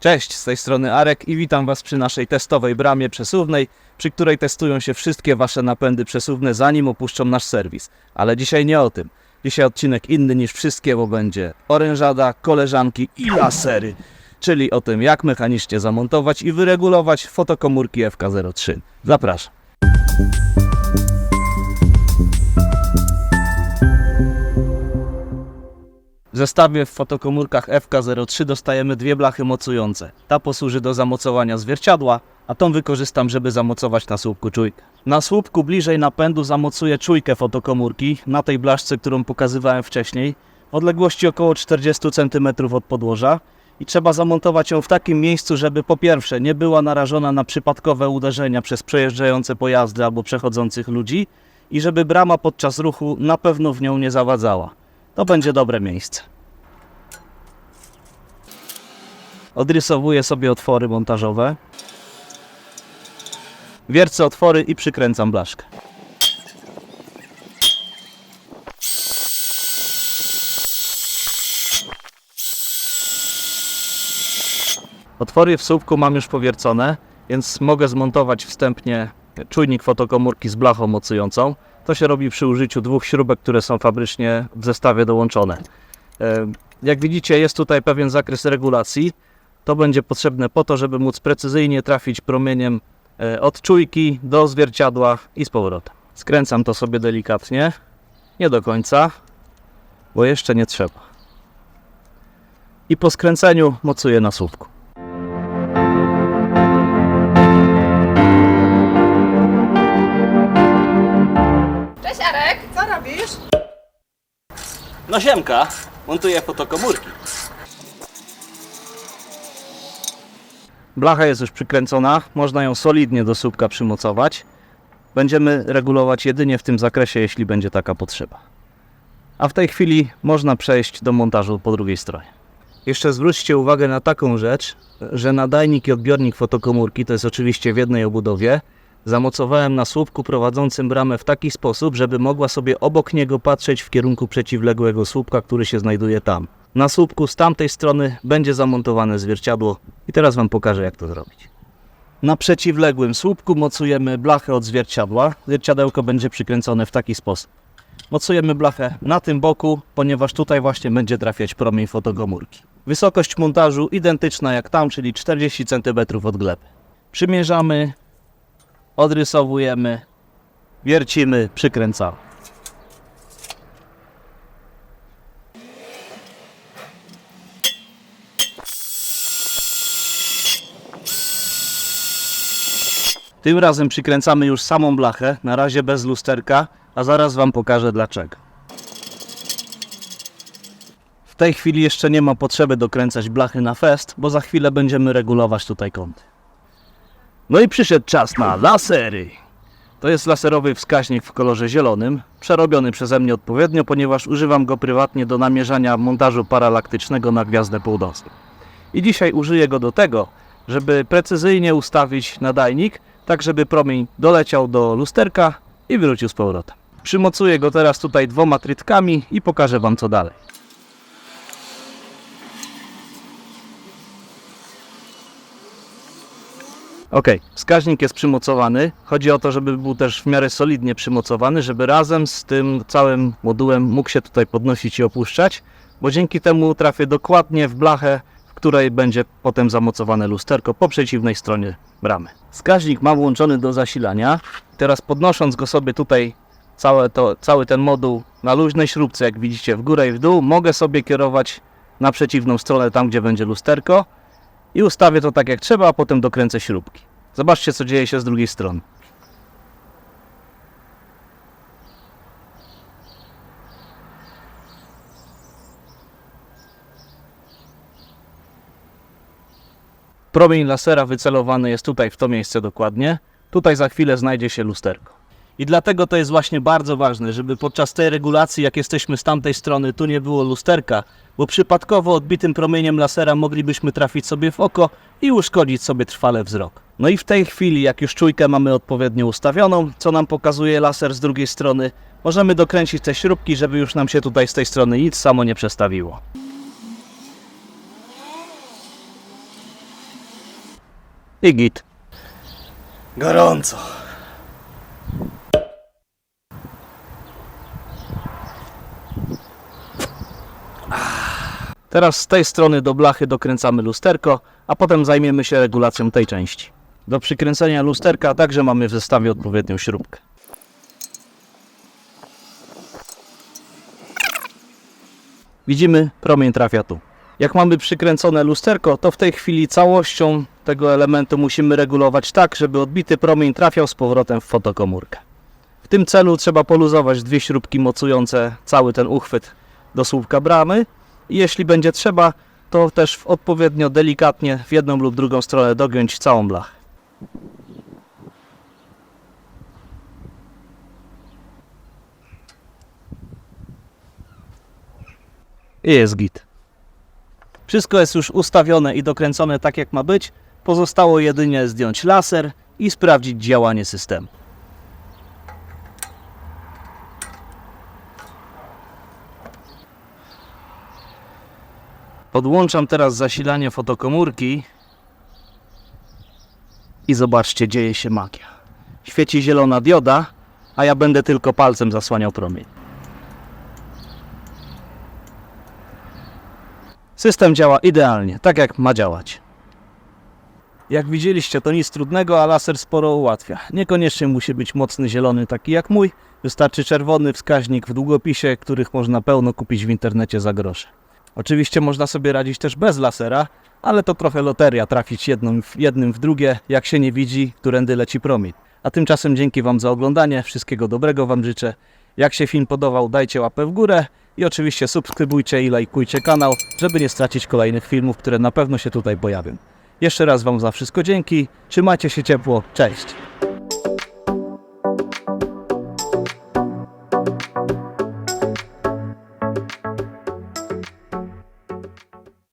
Cześć, z tej strony Arek i witam Was przy naszej testowej bramie przesuwnej, przy której testują się wszystkie Wasze napędy przesuwne zanim opuszczą nasz serwis. Ale dzisiaj nie o tym. Dzisiaj odcinek inny niż wszystkie, bo będzie orężada, koleżanki i lasery. Czyli o tym, jak mechanicznie zamontować i wyregulować fotokomórki FK03. Zapraszam. W zestawie w fotokomórkach FK03 dostajemy dwie blachy mocujące. Ta posłuży do zamocowania zwierciadła, a tą wykorzystam, żeby zamocować na słupku czujkę. Na słupku bliżej napędu zamocuję czujkę fotokomórki na tej blaszce, którą pokazywałem wcześniej, w odległości około 40 cm od podłoża i trzeba zamontować ją w takim miejscu, żeby po pierwsze nie była narażona na przypadkowe uderzenia przez przejeżdżające pojazdy albo przechodzących ludzi i żeby brama podczas ruchu na pewno w nią nie zawadzała. To będzie dobre miejsce. Odrysowuję sobie otwory montażowe. Wiercę otwory i przykręcam blaszkę. Otwory w słupku mam już powiercone, więc mogę zmontować wstępnie czujnik fotokomórki z blachą mocującą. To się robi przy użyciu dwóch śrubek, które są fabrycznie w zestawie dołączone. E, Jak widzicie, jest tutaj pewien zakres regulacji. To będzie potrzebne po to, żeby móc precyzyjnie trafić promieniem e, od czujki do zwierciadła i z powrotem. Skręcam to sobie delikatnie, nie do końca, bo jeszcze nie trzeba. I po skręceniu mocuję na słupku. Robisz? No siemka, montuję fotokomórki. Blacha jest już przykręcona, można ją solidnie do słupka przymocować. Będziemy regulować jedynie w tym zakresie, jeśli będzie taka potrzeba. A w tej chwili można przejść do montażu po drugiej stronie. Jeszcze zwróćcie uwagę na taką rzecz, że nadajnik i odbiornik fotokomórki to jest oczywiście w jednej obudowie. Zamocowałem na słupku prowadzącym bramę w taki sposób, żeby mogła sobie obok niego patrzeć w kierunku przeciwległego słupka, który się znajduje tam. Na słupku z tamtej strony będzie zamontowane zwierciadło i teraz Wam pokażę jak to zrobić. Na przeciwległym słupku mocujemy blachę od zwierciadła. Zwierciadełko będzie przykręcone w taki sposób. Mocujemy blachę na tym boku, ponieważ tutaj właśnie będzie trafiać promień fotokomórki. Wysokość montażu identyczna jak tam, czyli 40 cm od gleby. Przymierzamy, odrysowujemy, wiercimy, przykręcamy. Tym razem przykręcamy już samą blachę, na razie bez lusterka, a zaraz Wam pokażę dlaczego. W tej chwili jeszcze nie ma potrzeby dokręcać blachy na fest, bo za chwilę będziemy regulować tutaj kąty. No i przyszedł czas na lasery. To jest laserowy wskaźnik w kolorze zielonym, przerobiony przeze mnie odpowiednio, ponieważ używam go prywatnie do namierzania montażu paralaktycznego na gwiazdę północną. I dzisiaj użyję go do tego, żeby precyzyjnie ustawić nadajnik, tak żeby promień doleciał do lusterka i wrócił z powrotem. Przymocuję go teraz tutaj dwoma trytkami i pokażę Wam co dalej. Ok, wskaźnik jest przymocowany. Chodzi o to, żeby był też w miarę solidnie przymocowany, żeby razem z tym całym modułem mógł się tutaj podnosić i opuszczać, bo dzięki temu trafię dokładnie w blachę, w której będzie potem zamocowane lusterko po przeciwnej stronie bramy. Wskaźnik mam włączony do zasilania. Teraz podnosząc go sobie tutaj całe to, cały ten moduł na luźnej śrubce, jak widzicie w górę i w dół, mogę sobie kierować na przeciwną stronę, tam gdzie będzie lusterko i ustawię to tak jak trzeba, a potem dokręcę śrubki. Zobaczcie, co dzieje się z drugiej strony. Promień lasera wycelowany jest tutaj w to miejsce dokładnie. Tutaj za chwilę znajdzie się lusterko. I dlatego to jest właśnie bardzo ważne, żeby podczas tej regulacji, jak jesteśmy z tamtej strony, tu nie było lusterka, bo przypadkowo odbitym promieniem lasera moglibyśmy trafić sobie w oko i uszkodzić sobie trwale wzrok. No i w tej chwili, jak już czujkę mamy odpowiednio ustawioną, co nam pokazuje laser z drugiej strony, możemy dokręcić te śrubki, żeby już nam się tutaj z tej strony nic samo nie przestawiło. I git. Gorąco. Teraz z tej strony do blachy dokręcamy lusterko, a potem zajmiemy się regulacją tej części. Do przykręcenia lusterka także mamy w zestawie odpowiednią śrubkę. Widzimy, promień trafia tu. Jak mamy przykręcone lusterko, to w tej chwili całością tego elementu musimy regulować tak, żeby odbity promień trafiał z powrotem w fotokomórkę. W tym celu trzeba poluzować dwie śrubki mocujące cały ten uchwyt do słupka bramy jeśli będzie trzeba, to też odpowiednio delikatnie w jedną lub drugą stronę dogiąć całą blachę. I jest git. Wszystko jest już ustawione i dokręcone tak jak ma być. Pozostało jedynie zdjąć laser i sprawdzić działanie systemu. Podłączam teraz zasilanie fotokomórki i zobaczcie, dzieje się magia. Świeci zielona dioda, a ja będę tylko palcem zasłaniał promień. System działa idealnie, tak jak ma działać. Jak widzieliście, to nic trudnego, a laser sporo ułatwia. Niekoniecznie musi być mocny zielony, taki jak mój. Wystarczy czerwony wskaźnik w długopisie, których można pełno kupić w internecie za grosze. Oczywiście można sobie radzić też bez lasera, ale to trochę loteria trafić jednym w, jednym w drugie, jak się nie widzi, którędy leci promień. A tymczasem dzięki Wam za oglądanie, wszystkiego dobrego Wam życzę. Jak się film podobał, dajcie łapę w górę i oczywiście subskrybujcie i lajkujcie kanał, żeby nie stracić kolejnych filmów, które na pewno się tutaj pojawią. Jeszcze raz Wam za wszystko dzięki, trzymajcie się ciepło, cześć!